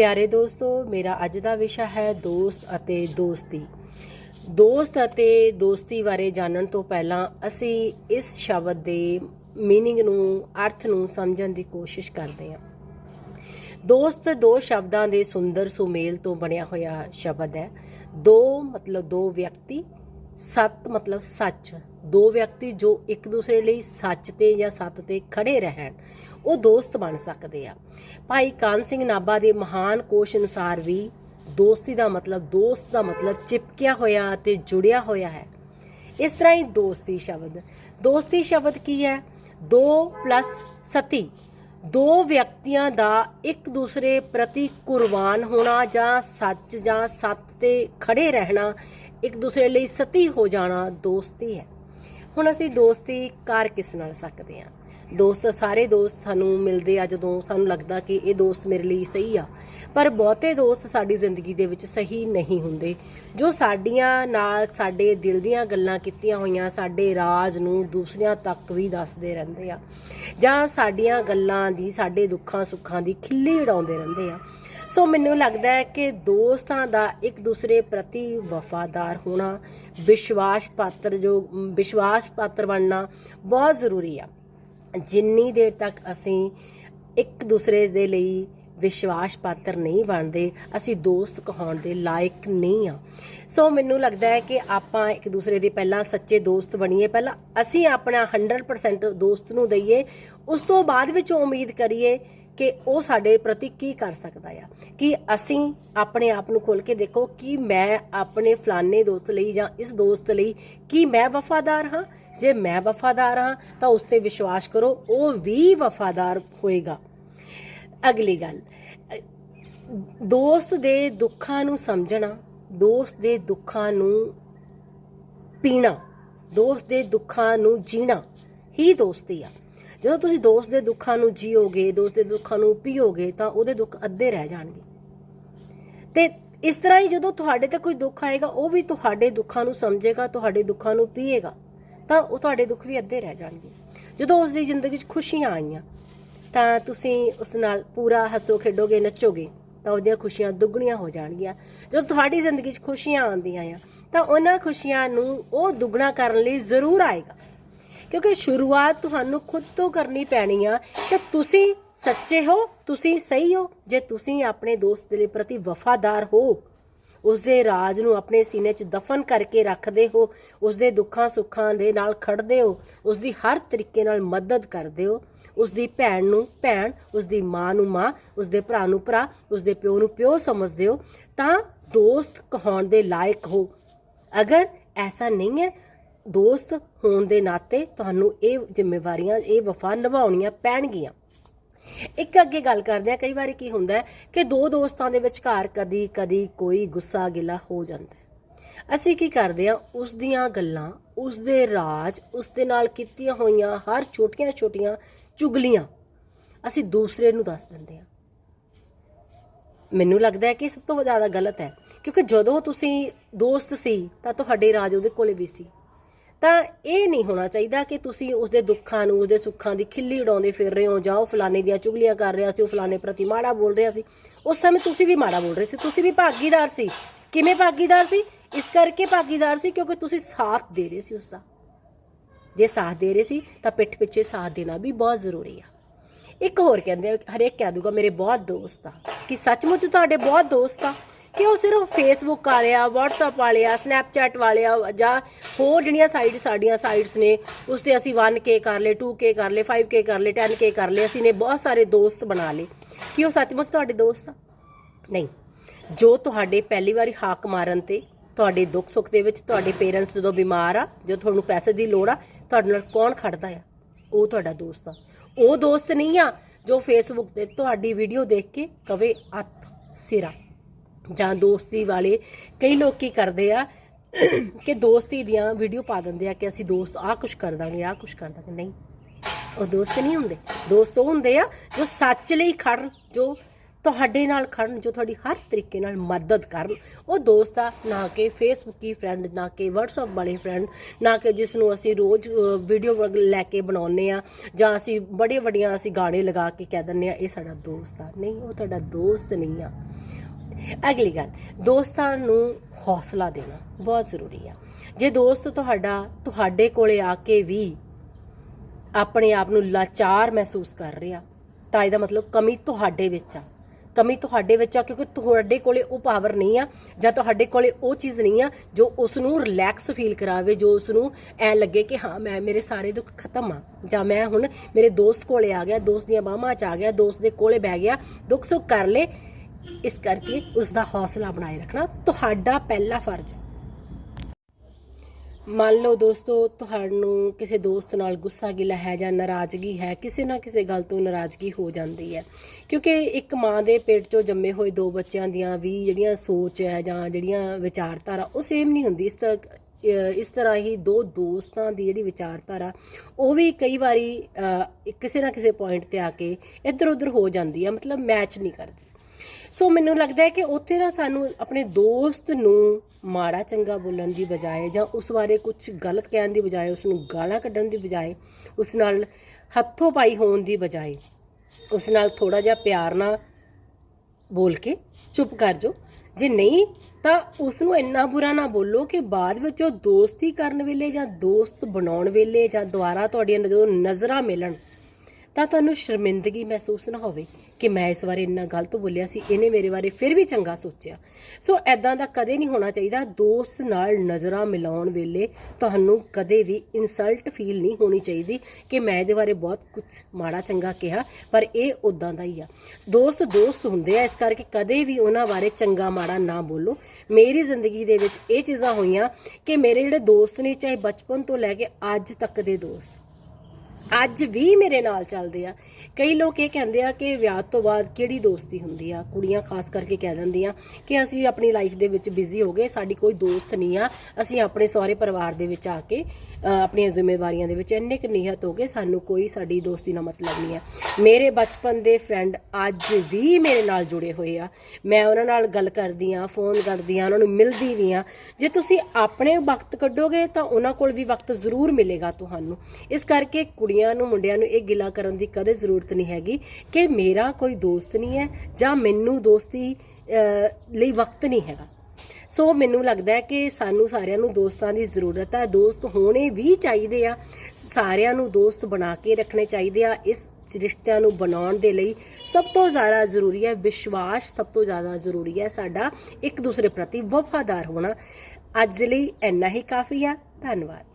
ਪਿਆਰੇ ਦੋਸਤੋ, ਮੇਰਾ ਅੱਜ ਦਾ ਵਿਸ਼ਾ ਹੈ ਦੋਸਤ ਅਤੇ ਦੋਸਤੀ। ਦੋਸਤ ਅਤੇ ਦੋਸਤੀ ਬਾਰੇ ਜਾਣਨ ਤੋਂ ਪਹਿਲਾਂ ਅਸੀਂ ਇਸ ਸ਼ਬਦ ਦੇ ਮੀਨਿੰਗ ਨੂੰ, ਅਰਥ ਨੂੰ ਸਮਝਣ ਦੀ ਕੋਸ਼ਿਸ਼ ਕਰਦੇ ਹਾਂ। ਦੋਸਤ ਦੋ ਸ਼ਬਦਾਂ ਦੇ ਸੁੰਦਰ ਸੁਮੇਲ ਤੋਂ ਬਣਿਆ ਹੋਇਆ ਸ਼ਬਦ ਹੈ। ਦੋ ਮਤਲਬ ਦੋ ਵਿਅਕਤੀ, ਸਤ ਮਤਲਬ ਸੱਚ। ਦੋ ਵਿਅਕਤੀ ਜੋ ਇੱਕ ਦੂਸਰੇ ਲਈ ਸੱਚ ਤੇ ਜਾਂ ਸੱਤ ਤੇ ਖੜੇ ਰਹਿਣ। ਉਹ ਦੋਸਤ ਬਣ ਸਕਦੇ ਆ। ਭਾਈ ਕਾਨ ਸਿੰਘ ਨਾਭਾ ਦੇ ਮਹਾਨ ਕੋਸ਼ ਅਨੁਸਾਰ ਵੀ ਦੋਸਤੀ ਦਾ ਮਤਲਬ, ਦੋਸਤ ਦਾ ਮਤਲਬ ਚਿਪਕਿਆ ਹੋਇਆ ਤੇ ਜੁੜਿਆ ਹੋਇਆ ਹੈ। ਇਸ ਤਰ੍ਹਾਂ ਹੀ ਦੋਸਤੀ ਸ਼ਬਦ। ਦੋਸਤੀ ਸ਼ਬਦ ਕੀ ਹੈ? 2 ਪਲੱਸ ਸਤੀ। ਦੋ ਵਿਅਕਤੀਆਂ ਦਾ ਇੱਕ ਦੂਸਰੇ ਪ੍ਰਤੀ ਕੁਰਬਾਨ ਹੋਣਾ ਜਾਂ ਸੱਚ ਜਾਂ ਸੱਤ ਤੇ ਖੜੇ ਰਹਿਣਾ, ਇੱਕ ਦੂਸਰੇ ਲਈ ਸਤੀ ਹੋ ਜਾਣਾ ਦੋਸਤੀ ਹੈ। ਹੁਣ ਅਸੀਂ ਦੋਸਤੀ ਕਰ ਕਿਸ ਨਾਲ ਸਕਦੇ ਹਾਂ? ਦੋਸਤ, ਸਾਰੇ ਦੋਸਤ ਸਾਨੂੰ ਮਿਲਦੇ ਆ ਜਦੋਂ ਸਾਨੂੰ ਲੱਗਦਾ ਕਿ ਇਹ ਦੋਸਤ ਮੇਰੇ ਲਈ ਸਹੀ ਆ। ਪਰ ਬਹੁਤੇ ਦੋਸਤ ਸਾਡੀ ਜ਼ਿੰਦਗੀ ਦੇ ਵਿੱਚ ਸਹੀ ਨਹੀਂ ਹੁੰਦੇ। ਜੋ ਸਾਡੀਆਂ ਨਾਲ ਸਾਡੇ ਦਿਲ ਦੀਆਂ ਗੱਲਾਂ ਕੀਤੀਆਂ ਹੋਈਆਂ, ਸਾਡੇ ਰਾਜ ਨੂੰ ਦੂਸਰਿਆਂ ਤੱਕ ਵੀ ਦੱਸਦੇ ਰਹਿੰਦੇ ਆ। ਜਾਂ ਸਾਡੀਆਂ ਗੱਲਾਂ ਦੀ, ਸਾਡੇ ਦੁੱਖਾਂ ਸੁੱਖਾਂ ਦੀ ਖਿੱਲੀ ਉਡਾਉਂਦੇ ਰਹਿੰਦੇ ਆ। ਸੋ ਮੈਨੂੰ ਲੱਗਦਾ ਹੈ ਕਿ ਦੋਸਤਾਂ ਦਾ ਇੱਕ ਦੂਸਰੇ ਪ੍ਰਤੀ ਵਫਾਦਾਰ ਹੋਣਾ, ਵਿਸ਼ਵਾਸ ਪਾਤਰ ਜੋ ਵਿਸ਼ਵਾਸ ਪਾਤਰ ਬਣਨਾ ਬਹੁਤ ਜ਼ਰੂਰੀ ਆ। ਜਿੰਨੀ ਦੇਰ ਤੱਕ ਅਸੀਂ ਇੱਕ ਦੂਸਰੇ ਦੇ ਲਈ ਵਿਸ਼ਵਾਸ ਪਾਤਰ ਨਹੀਂ ਬਣਦੇ, ਅਸੀਂ ਦੋਸਤ ਕਹਾਉਣ ਦੇ ਲਾਇਕ ਨਹੀਂ ਆ ਸੋ ਮੈਨੂੰ ਲੱਗਦਾ ਹੈ ਕਿ ਆਪਾਂ ਇੱਕ ਦੂਸਰੇ ਦੇ ਪਹਿਲਾਂ ਸੱਚੇ ਦੋਸਤ ਬਣੀਏ, ਪਹਿਲਾਂ ਅਸੀਂ ਆਪਣਾ 100% ਦੋਸਤ ਨੂੰ ਦਈਏ, ਉਸ ਤੋਂ ਬਾਅਦ ਵਿੱਚ ਉਮੀਦ ਕਰੀਏ ਕਿ ਉਹ ਸਾਡੇ ਪ੍ਰਤੀ ਕੀ ਕਰ ਸਕਦਾ ਆ। ਕਿ ਅਸੀਂ ਆਪਣੇ ਆਪ ਨੂੰ ਖੋਲ ਕੇ ਦੇਖੋ ਕਿ ਮੈਂ ਆਪਣੇ ਫਲਾਣੇ ਦੋਸਤ ਲਈ ਜਾਂ ਇਸ ਦੋਸਤ ਲਈ ਕੀ ਮੈਂ ਵਫਾਦਾਰ ਹਾਂ ਜੇ ਮੈਂ ਵਫਾਦਾਰ ਹਾਂ, ਤਾਂ ਉਸ ਤੇ ਵਿਸ਼ਵਾਸ ਕਰੋ, ਉਹ ਵੀ ਵਫਾਦਾਰ ਹੋਏਗਾ। ਅਗਲੀ ਗੱਲ, ਦੋਸਤ ਦੇ ਦੁੱਖਾਂ ਨੂੰ ਸਮਝਣਾ, ਦੋਸਤ ਦੇ ਦੁੱਖਾਂ ਨੂੰ ਪੀਣਾ, ਦੋਸਤ ਦੇ ਦੁੱਖਾਂ ਨੂੰ ਜੀਣਾ ਹੀ ਦੋਸਤੀ ਆ। ਜਦੋਂ ਤੁਸੀਂ ਦੋਸਤ ਦੇ ਦੁੱਖਾਂ ਨੂੰ ਜੀਓਗੇ, ਦੋਸਤ ਦੇ ਦੁੱਖਾਂ ਨੂੰ ਪੀਓਗੇ, ਤਾਂ ਉਹਦੇ ਦੁੱਖ ਅੱਧੇ ਰਹਿ ਜਾਣਗੇ। ਤੇ ਇਸ ਤਰ੍ਹਾਂ ਹੀ ਜਦੋਂ ਤੁਹਾਡੇ ਤੇ ਕੋਈ ਦੁੱਖ ਆਏਗਾ, ਉਹ ਵੀ ਤੁਹਾਡੇ ਦੁੱਖਾਂ ਨੂੰ ਸਮਝੇਗਾ, ਤੁਹਾਡੇ ਦੁੱਖਾਂ ਨੂੰ ਪੀਏਗਾ। ਤਾਂ ਉਹ ਤੁਹਾਡੇ ਦੁੱਖ ਵੀ ਅੱਧੇ ਰਹਿ ਜਾਣਗੇ। ਜਦੋਂ ਉਸ ਦੀ ਜ਼ਿੰਦਗੀ 'ਚ ਖੁਸ਼ੀਆਂ ਆਈਆਂ, ਤਾਂ ਤੁਸੀਂ ਉਸ ਨਾਲ ਪੂਰਾ ਹੱਸੋ, ਖੇਡੋਗੇ, ਨੱਚੋਗੇ, ਤਾਂ ਉਹਦੀਆਂ ਖੁਸ਼ੀਆਂ ਦੁੱਗਣੀਆਂ ਹੋ ਜਾਣਗੀਆਂ। ਜਦੋਂ ਤੁਹਾਡੀ ਜ਼ਿੰਦਗੀ 'ਚ ਖੁਸ਼ੀਆਂ ਆਉਂਦੀਆਂ ਆ, ਤਾਂ ਉਹਨਾਂ ਖੁਸ਼ੀਆਂ ਨੂੰ ਉਹ ਦੁੱਗਣਾ ਕਰਨ ਲਈ ਜ਼ਰੂਰ ਆਏਗਾ। ਕਿਉਂਕਿ ਸ਼ੁਰੂਆਤ ਤੁਹਾਨੂੰ ਖੁਦ ਤੋਂ ਕਰਨੀ ਪੈਣੀ ਆ ਕਿ ਤੁਸੀਂ ਸੱਚੇ ਹੋ, ਤੁਸੀਂ ਸਹੀ ਹੋ। ਜੇ ਤੁਸੀਂ ਆਪਣੇ ਦੋਸਤ ਦੇ ਪ੍ਰਤੀ ਵਫਾਦਾਰ ਹੋ ਉਸ ਦੇ ਰਾਜ ਨੂੰ ਆਪਣੇ ਸੀਨੇ 'ਚ ਦਫਨ ਕਰਕੇ ਰੱਖਦੇ ਹੋ ਉਸ ਦੇ ਦੁੱਖਾਂ ਸੁੱਖਾਂ ਦੇ ਨਾਲ ਖੜਦੇ ਹੋ ਉਸ ਦੀ ਹਰ ਤਰੀਕੇ ਨਾਲ ਮਦਦ ਕਰਦੇ ਹੋ। ਉਸ ਦੀ ਭੈਣ ਨੂੰ ਭੈਣ ਉਸ ਦੀ ਮਾਂ ਨੂੰ ਮਾਂ ਉਸ ਦੇ ਭਰਾ ਨੂੰ ਭਰਾ ਉਸ ਦੇ ਪਿਓ ਨੂੰ ਪਿਓ ਸਮਝਦੇ ਹੋ, ਤਾਂ ਦੋਸਤ ਕਹਾਉਣ ਦੇ ਲਾਇਕ ਹੋ। ਅਗਰ ਐਸਾ ਨਹੀਂ ਹੈ, ਦੋਸਤ ਹੋਣ ਦੇ ਨਾਤੇ ਤੁਹਾਨੂੰ ਇਹ ਜ਼ਿੰਮੇਵਾਰੀਆਂ, ਇਹ ਵਫਾ ਨਿਭਾਉਣੀਆਂ ਪੈਣਗੀਆਂ। ਇੱਕ ਅੱਗੇ ਗੱਲ ਕਰਦੇ ਆ ਕਈ ਵਾਰੀ ਕੀ ਹੁੰਦਾ ਕਿ ਦੋ ਦੋਸਤਾਂ ਦੇ ਵਿਚਕਾਰ ਕਦੀ ਕਦੀ ਕੋਈ ਗੁੱਸਾ ਗਿਲਾ ਹੋ ਜਾਂਦਾ ਅਸੀਂ ਕੀ ਕਰਦੇ ਆ ਉਸ ਦੀਆਂ ਗੱਲਾਂ, ਉਸ ਦੇ ਰਾਜ, ਉਸ ਦੇ ਨਾਲ ਕੀਤੀਆਂ ਹੋਈਆਂ ਹਰ ਛੋਟੀਆਂ-ਛੋਟੀਆਂ ਚੁਗਲੀਆਂ ਅਸੀਂ ਦੂਸਰੇ ਨੂੰ ਦੱਸ ਦਿੰਦੇ ਆ ਮੈਨੂੰ ਲੱਗਦਾ ਹੈ ਕਿ ਸਭ ਤੋਂ ਜ਼ਿਆਦਾ ਗਲਤ ਹੈ, ਕਿਉਂਕਿ ਜਦੋਂ ਤੁਸੀਂ ਦੋਸਤ ਸੀ ਤਾਂ ਤੁਹਾਡੇ ਰਾਜ ਉਹਦੇ ਕੋਲੇ ਵੀ ਸੀ। ਤਾਂ ਇਹ ਨਹੀਂ ਹੋਣਾ ਚਾਹੀਦਾ ਕਿ ਤੁਸੀਂ ਉਸਦੇ ਦੁੱਖਾਂ ਨੂੰ, ਉਸਦੇ ਸੁੱਖਾਂ ਦੀ ਖਿੱਲੀ ਉਡਾਉਂਦੇ ਫਿਰ ਰਹੇ ਹੋ ਜਾਂ ਉਹ ਫਲਾਣੇ ਦੀਆਂ ਚੁਗਲੀਆਂ ਕਰ ਰਿਹਾ ਸੀ, ਉਹ ਫਲਾਣੇ ਪ੍ਰਤੀ ਮਾੜਾ ਬੋਲ ਰਿਹਾ ਸੀ। ਉਸ ਸਮੇਂ ਤੁਸੀਂ ਵੀ ਮਾੜਾ ਬੋਲ ਰਹੇ ਸੀ। ਤੁਸੀਂ ਵੀ ਭਾਗੀਦਾਰ ਸੀ। ਕਿਵੇਂ ਭਾਗੀਦਾਰ ਸੀ? ਇਸ ਕਰਕੇ ਭਾਗੀਦਾਰ ਸੀ ਕਿਉਂਕਿ ਤੁਸੀਂ ਸਾਥ ਦੇ ਰਹੇ ਸੀ ਉਸਦਾ। ਜੇ ਸਾਥ ਦੇ ਰਹੇ ਸੀ, ਤਾਂ ਪਿੱਠ ਪਿੱਛੇ ਸਾਥ ਦੇਣਾ ਵੀ ਬਹੁਤ ਜ਼ਰੂਰੀ ਆ। ਇੱਕ ਹੋਰ ਕਹਿੰਦੇ ਹਰੇਕ ਕਹਿ ਦੂਗਾ, ਮੇਰੇ ਬਹੁਤ ਦੋਸਤ ਆ। ਕਿ ਸੱਚਮੁੱਚ ਤੁਹਾਡੇ ਬਹੁਤ ਦੋਸਤ ਆ? ਕਿ ਉਹ ਸਿਰਫ ਫੇਸਬੁੱਕ ਵਾਲੇ ਆ WhatsApp ਵਾਲੇ ਆ Snapchat ਵਾਲੇ ਆ ਜਾਂ ਹੋਰ ਜਿਹੜੀਆਂ ਸਾਈਡ ਸਾਡੀਆਂ ਸਾਈਟਸ ਨੇ, ਉਸ ਤੇ ਅਸੀਂ 1K ਕਰ ਲਏ 2K ਕਰ ਲਏ 5K ਕਰ ਲਏ 10K ਕਰ ਲਏ, ਅਸੀਂ ਨੇ ਬਹੁਤ ਸਾਰੇ ਦੋਸਤ ਬਣਾ ਲਏ। ਕਿ ਉਹ ਸੱਚਮੁੱਚ ਤੁਹਾਡੇ ਦੋਸਤ ਆ? ਨਹੀਂ। ਜੋ ਤੁਹਾਡੇ ਪਹਿਲੀ ਵਾਰੀ ਹਾਕ ਮਾਰਨ ਤੇ ਤੁਹਾਡੇ ਦੁੱਖ ਸੁੱਖ ਦੇ ਵਿੱਚ ਤੁਹਾਡੇ ਪੇਰੈਂਟਸ ਜਦੋਂ ਬਿਮਾਰ ਆ ਜਦੋਂ ਤੁਹਾਨੂੰ ਪੈਸੇ ਦੀ ਲੋੜ ਆ, ਤੁਹਾਡੇ ਨਾਲ ਕੌਣ ਖੜਦਾ ਆ? ਉਹ ਤੁਹਾਡਾ ਦੋਸਤ ਆ। ਉਹ ਦੋਸਤ ਨਹੀਂ ਆ ਜੋ ਫੇਸਬੁੱਕ ਤੇ ਤੁਹਾਡੀ ਵੀਡੀਓ ਦੇਖ ਕੇ ਕਵੇ ਅੱਤ ਸਿਰਾ। ਜਾਂ ਦੋਸਤੀ ਵਾਲੇ ਕਈ ਲੋਕ ਕੀ ਕਰਦੇ ਆ ਕਿ ਦੋਸਤੀ ਦੀਆਂ ਵੀਡੀਓ ਪਾ ਦਿੰਦੇ ਆ ਕਿ ਅਸੀਂ ਦੋਸਤ ਆਹ ਕੁਝ ਕਰ ਦਾਂਗੇ, ਆਹ ਕੁਝ ਕਰ ਦਾਂਗੇ। ਨਹੀਂ, ਉਹ ਦੋਸਤ ਨਹੀਂ ਹੁੰਦੇ। ਦੋਸਤ ਉਹ ਹੁੰਦੇ ਆ ਜੋ ਸੱਚ ਲਈ ਖੜਨ ਜੋ ਤੁਹਾਡੇ ਨਾਲ ਖੜਨ ਜੋ ਤੁਹਾਡੀ ਹਰ ਤਰੀਕੇ ਨਾਲ ਮਦਦ ਕਰਨ। ਉਹ ਦੋਸਤ ਆ, ਨਾ ਕਿ ਫੇਸਬੁੱਕੀ ਫਰੈਂਡ ਨਾ ਕਿ WhatsApp ਵਾਲੇ ਫਰੈਂਡ ਨਾ ਕਿ ਜਿਸ ਨੂੰ ਅਸੀਂ ਰੋਜ਼ ਵੀਡੀਓ ਲੈ ਕੇ ਬਣਾਉਂਦੇ ਆ, ਜਾਂ ਅਸੀਂ ਬੜੇ ਵੱਡੀਆਂ ਅਸੀਂ ਗਾਣੇ ਲਗਾ ਕੇ ਕਹਿ ਦਿੰਦੇ ਆ, ਇਹ ਸਾਡਾ ਦੋਸਤ ਆ। ਨਹੀਂ, ਉਹ ਤੁਹਾਡਾ ਦੋਸਤ ਨਹੀਂ ਆ। ਅਗਲੀ ਗੱਲ, ਦੋਸਤਾਂ ਨੂੰ ਹੌਸਲਾ ਦੇਣਾ ਬਹੁਤ ਜ਼ਰੂਰੀ ਆ। ਜੇ ਦੋਸਤ ਤੁਹਾਡਾ ਤੁਹਾਡੇ ਕੋਲੇ ਆ ਕੇ ਵੀ ਆਪਣੇ ਆਪ ਨੂੰ ਲਾਚਾਰ ਮਹਿਸੂਸ ਕਰ ਰਿਹਾ, ਤਾਂ ਇਹਦਾ ਮਤਲਬ ਕਮੀ ਤੁਹਾਡੇ ਵਿੱਚ ਆ। ਕਮੀ ਤੁਹਾਡੇ ਵਿੱਚ ਆ ਕਿਉਂਕਿ ਤੁਹਾਡੇ ਕੋਲੇ ਉਹ ਪਾਵਰ ਨਹੀਂ ਆ, ਜਾਂ ਤੁਹਾਡੇ ਕੋਲੇ ਉਹ ਚੀਜ਼ ਨਹੀਂ ਆ ਜੋ ਉਸ ਨੂੰ ਰਿਲੈਕਸ ਫੀਲ ਕਰਾਵੇ, ਜੋ ਉਸ ਨੂੰ ਐ ਲੱਗੇ ਕਿ ਹਾਂ, ਮੈਂ, ਮੇਰੇ ਸਾਰੇ ਦੁੱਖ ਖਤਮ ਆ। ਜਾਂ ਮੈਂ ਹੁਣ ਮੇਰੇ ਦੋਸਤ ਕੋਲੇ ਆ ਗਿਆ, ਦੋਸਤ ਦੀਆਂ ਬਾਹਾਂ 'ਚ ਆ ਗਿਆ, ਦੋਸਤ ਦੇ ਕੋਲੇ ਬਹਿ ਗਿਆ, ਦੁੱਖ ਸੁੱਖ ਕਰ ਲੇ ਇਸ ਕਰਕੇ ਉਸ ਦਾ ਹੌਸਲਾ ਬਣਾਏ ਰੱਖਣਾ ਤੁਹਾਡਾ ਪਹਿਲਾ ਫਰਜ਼ ਹੈ। ਮੰਨ ਲਓ ਦੋਸਤੋ, ਤੁਹਾਨੂੰ ਕਿਸੇ ਦੋਸਤ ਨਾਲ ਗੁੱਸਾ ਗਿਲਾ ਹੈ ਜਾਂ ਨਾਰਾਜ਼ਗੀ ਹੈ, ਕਿਸੇ ਨਾ ਕਿਸੇ ਗੱਲ ਤੋਂ ਨਾਰਾਜ਼ਗੀ ਹੋ ਜਾਂਦੀ ਹੈ। ਕਿਉਂਕਿ ਇੱਕ ਮਾਂ ਦੇ ਪੇਟ 'ਚੋਂ ਜੰਮੇ ਹੋਏ ਦੋ ਬੱਚਿਆਂ ਦੀਆਂ ਵੀ ਜਿਹੜੀਆਂ ਸੋਚ ਹੈ ਜਾਂ ਜਿਹੜੀਆਂ ਵਿਚਾਰਧਾਰਾ ਉਹ ਸੇਮ ਨਹੀਂ ਹੁੰਦੀ। ਇਸ ਤਰ੍ਹਾਂ ਇਸ ਤਰ੍ਹਾਂ ਹੀ ਦੋ ਦੋਸਤਾਂ ਦੀ ਜਿਹੜੀ ਵਿਚਾਰਧਾਰਾ, ਉਹ ਵੀ ਕਈ ਵਾਰੀ ਕਿਸੇ ਨਾ ਕਿਸੇ ਪੁਆਇੰਟ ਤੇ ਆ ਕੇ ਇੱਧਰ ਉੱਧਰ ਹੋ ਜਾਂਦੀ ਹੈ। ਮਤਲਬ ਮੈਚ ਨਹੀਂ ਕਰਦੀ। ਸੋ ਮੈਨੂੰ ਲੱਗਦਾ ਹੈ ਕਿ ਉੱਥੇ ਨਾ ਸਾਨੂੰ ਆਪਣੇ ਦੋਸਤ ਨੂੰ ਮਾੜਾ ਚੰਗਾ ਬੋਲਣ ਦੀ ਬਜਾਏ ਜਾਂ ਉਸ ਬਾਰੇ ਕੁਝ ਗਲਤ ਕਹਿਣ ਦੀ ਬਜਾਏ ਉਸ ਨੂੰ ਗਾਲਾਂ ਕੱਢਣ ਦੀ ਬਜਾਏ, ਉਸ ਨਾਲ ਹੱਥੋਂ ਪਾਈ ਹੋਣ ਦੀ ਬਜਾਏ, ਉਸ ਨਾਲ ਥੋੜਾ ਜਿਹਾ ਪਿਆਰ ਨਾਲ ਬੋਲ ਕੇ ਚੁੱਪ ਕਰ ਜੋ ਜੇ ਨਹੀਂ, ਤਾਂ ਉਸ ਨੂੰ ਇੰਨਾ ਬੁਰਾ ਨਾ ਬੋਲੋ ਕਿ ਬਾਅਦ ਵਿੱਚ ਉਹ ਦੋਸਤੀ ਕਰਨ ਵੇਲੇ ਜਾਂ ਦੋਸਤ ਬਣਾਉਣ ਵੇਲੇ ਜਾਂ ਦੁਬਾਰਾ ਤੁਹਾਡੀਆਂ ਜਦੋਂ ਨਜ਼ਰਾਂ ਮਿਲਣ ਤਾਂ ਤੁਹਾਨੂੰ ਸ਼ਰਮਿੰਦਗੀ ਮਹਿਸੂਸ ਨਾ ਹੋਵੇ ਕਿ ਮੈਂ ਇਸ ਬਾਰੇ ਇੰਨਾ ਗਲਤ ਬੋਲਿਆ ਸੀ, ਇਹਨੇ ਮੇਰੇ ਬਾਰੇ ਫਿਰ ਵੀ ਚੰਗਾ ਸੋਚਿਆ। ਸੋ ਐਦਾਂ ਦਾ ਕਦੇ ਨਹੀਂ ਹੋਣਾ ਚਾਹੀਦਾ, ਦੋਸਤ ਨਾਲ ਨਜ਼ਰਾਂ ਮਿਲਾਉਣ ਵੇਲੇ ਤੁਹਾਨੂੰ ਕਦੇ ਵੀ ਇਨਸਲਟ ਫੀਲ ਨਹੀਂ ਹੋਣੀ ਚਾਹੀਦੀ ਕਿ ਮੈਂ ਇਹਦੇ ਬਾਰੇ ਬਹੁਤ ਕੁਝ ਮਾੜਾ ਚੰਗਾ ਕਿਹਾ, ਪਰ ਇਹ ਉਦਾਂ ਦਾ ਹੀ ਆ। ਦੋਸਤ ਦੋਸਤ ਹੁੰਦੇ ਆ, ਇਸ ਕਰਕੇ ਕਦੇ ਵੀ ਉਹਨਾਂ ਬਾਰੇ ਚੰਗਾ ਮਾੜਾ ਨਾ ਬੋਲੋ। ਮੇਰੀ ਜ਼ਿੰਦਗੀ ਦੇ ਵਿੱਚ ਇਹ ਚੀਜ਼ਾਂ ਹੋਈਆਂ ਕਿ ਮੇਰੇ ਜਿਹੜੇ ਦੋਸਤ ਨੇ, ਚਾਹੇ ਬਚਪਨ ਤੋਂ ਲੈ ਕੇ ਅੱਜ ਤੱਕ ਦੇ ਦੋਸਤ ਅੱਜ ਵੀ ਮੇਰੇ ਨਾਲ ਚੱਲਦੇ ਆ। ਕਈ ਲੋਕ ਇਹ ਕਹਿੰਦੇ ਆ ਕਿ ਵਿਆਹ ਤੋਂ ਬਾਅਦ ਕਿਹੜੀ ਦੋਸਤੀ ਹੁੰਦੀ ਆ? ਕੁੜੀਆਂ ਖਾਸ ਕਰਕੇ ਕਹਿ ਦਿੰਦੀਆਂ ਕਿ ਅਸੀਂ ਆਪਣੀ ਲਾਈਫ ਦੇ ਵਿੱਚ ਬਿਜ਼ੀ ਹੋ ਗਏ, ਸਾਡੀ ਕੋਈ ਦੋਸਤ ਨਹੀਂ ਆ। ਅਸੀਂ ਆਪਣੇ ਸਹੁਰੇ ਪਰਿਵਾਰ ਦੇ ਵਿੱਚ ਆ ਕੇ ਆਪਣੀਆਂ ਜ਼ਿੰਮੇਵਾਰੀਆਂ ਦੇ ਵਿੱਚ ਇੰਨੇ ਕੁ ਨਿਹਤ ਹੋ ਗਏ, ਸਾਨੂੰ ਕੋਈ ਸਾਡੀ ਦੋਸਤੀ ਨਾਲ ਮਤਲਬ ਨਹੀਂ ਹੈ ਮੇਰੇ ਬਚਪਨ ਦੇ ਫਰੈਂਡ ਅੱਜ ਵੀ ਮੇਰੇ ਨਾਲ ਜੁੜੇ ਹੋਏ ਆ। ਮੈਂ ਉਹਨਾਂ ਨਾਲ ਗੱਲ ਕਰਦੀ ਆ ਫੋਨ ਕਰਦੀ ਆ, ਉਹਨਾਂ ਨੂੰ ਮਿਲਦੀ ਵੀ ਆ। ਜੇ ਤੁਸੀਂ ਆਪਣੇ ਵਕਤ ਕੱਢੋਗੇ ਤਾਂ ਉਹਨਾਂ ਕੋਲ ਵੀ ਵਕਤ ਜ਼ਰੂਰ ਮਿਲੇਗਾ ਤੁਹਾਨੂੰ। ਇਸ ਕਰਕੇ ਕੁੜੀਆਂ ਨੂੰ, ਮੁੰਡਿਆਂ ਨੂੰ ਇਹ ਗਿਲਾ ਕਰਨ ਦੀ ਕਦੇ ਜ਼ਰੂਰਤ ਨਹੀਂ ਹੈਗੀ ਕਿ ਮੇਰਾ ਕੋਈ ਦੋਸਤ ਨਹੀਂ ਹੈ ਜਾਂ ਮੈਨੂੰ ਦੋਸਤੀ ਲਈ ਵਕਤ ਨਹੀਂ ਹੈਗਾ। ਸੋ ਮੈਨੂੰ ਲੱਗਦਾ ਹੈ ਕਿ ਸਾਨੂੰ ਸਾਰਿਆਂ ਨੂੰ ਦੋਸਤਾਂ ਦੀ ਜ਼ਰੂਰਤ ਹੈ। ਦੋਸਤ ਹੋਣੇ ਵੀ ਚਾਹੀਦੇ ਆ, ਸਾਰਿਆਂ ਨੂੰ ਦੋਸਤ ਬਣਾ ਕੇ ਰੱਖਣੇ ਚਾਹੀਦੇ ਆ, ਇਸ ਰਿਸ਼ਤਿਆਂ ਨੂੰ ਬਣਾਉਣ ਦੇ ਲਈ ਸਭ ਤੋਂ ਜ਼ਿਆਦਾ ਜ਼ਰੂਰੀ ਹੈ ਵਿਸ਼ਵਾਸ, ਸਭ ਤੋਂ ਜ਼ਿਆਦਾ ਜ਼ਰੂਰੀ ਹੈ ਸਾਡਾ ਇੱਕ ਦੂਸਰੇ ਪ੍ਰਤੀ ਵਫਾਦਾਰ ਹੋਣਾ। ਅੱਜ ਲਈ ਇੰਨਾ ਹੀ ਕਾਫੀ ਆ ਧੰਨਵਾਦ।